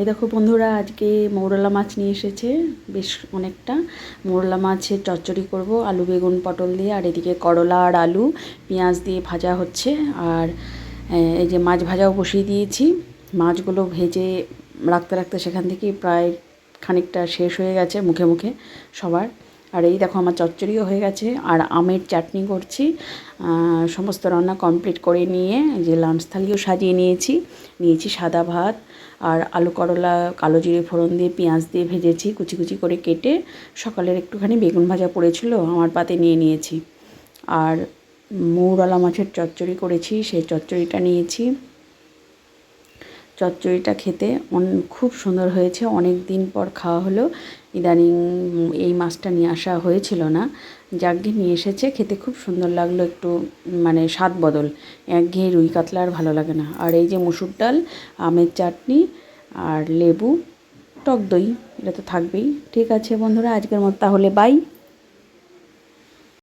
এই দেখো বন্ধুরা, আজকে মৌরলা মাছ নিয়ে এসেছে, বেশ অনেকটা। মৌরলা মাছের চচ্চড়ি করব, আলু, বেগুন, পটল দিয়ে, আর এদিকে করলা আর আলু, পেঁয়াজ দিয়ে ভাজা হচ্ছে। আর এই যে মাছ ভাজাও বসিয়ে দিয়েছি। মাছগুলো ভেজে রাখতে রাখতে সেখান থেকে প্রায় খানিকটা শেষ হয়ে গেছে মুখে মুখে সবার। আর এই দেখো আমার চচ্চড়িও হয়ে গেছে, আর আমের চাটনি করছি। সমস্ত রান্না কমপ্লিট করে নিয়ে যে লাঞ্চ থালিও সাজিয়ে নিয়েছি। নিয়েছি সাদা ভাত আর আলু করলা, কালো জিরে ফোড়ন দিয়ে, পেঁয়াজ দিয়ে ভেজেছি, কুচি কুচি করে কেটে সকালের একটুখানি বেগুন ভাজা পড়েছিল, আমার পাতে নিয়ে নিয়েছি। আর মৌরলা মাছের চচ্চড়ি করেছি, সেই চচ্চড়িটা নিয়েছি। চচ্চড়িটা খেতে অন- খুব সুন্দর হয়েছে। অনেক দিন পর খাওয়া হলো। ইদানিং এই মাছটা নিয়ে আসা হয়েছিল না। যাকে নিয়ে এসেছে, খেতে খুব সুন্দর লাগল একটু মানে স্বাদ বদল। একঘেয়ে রুই কাতলা আর ভালো লাগে না। আর এই যে মুসুর ডাল, আমের চাটনি আর লেবু, টক দই, এটা তো থাকবেই। ঠিক আছে বন্ধুরা, আজকের মতো তাহলে বাই।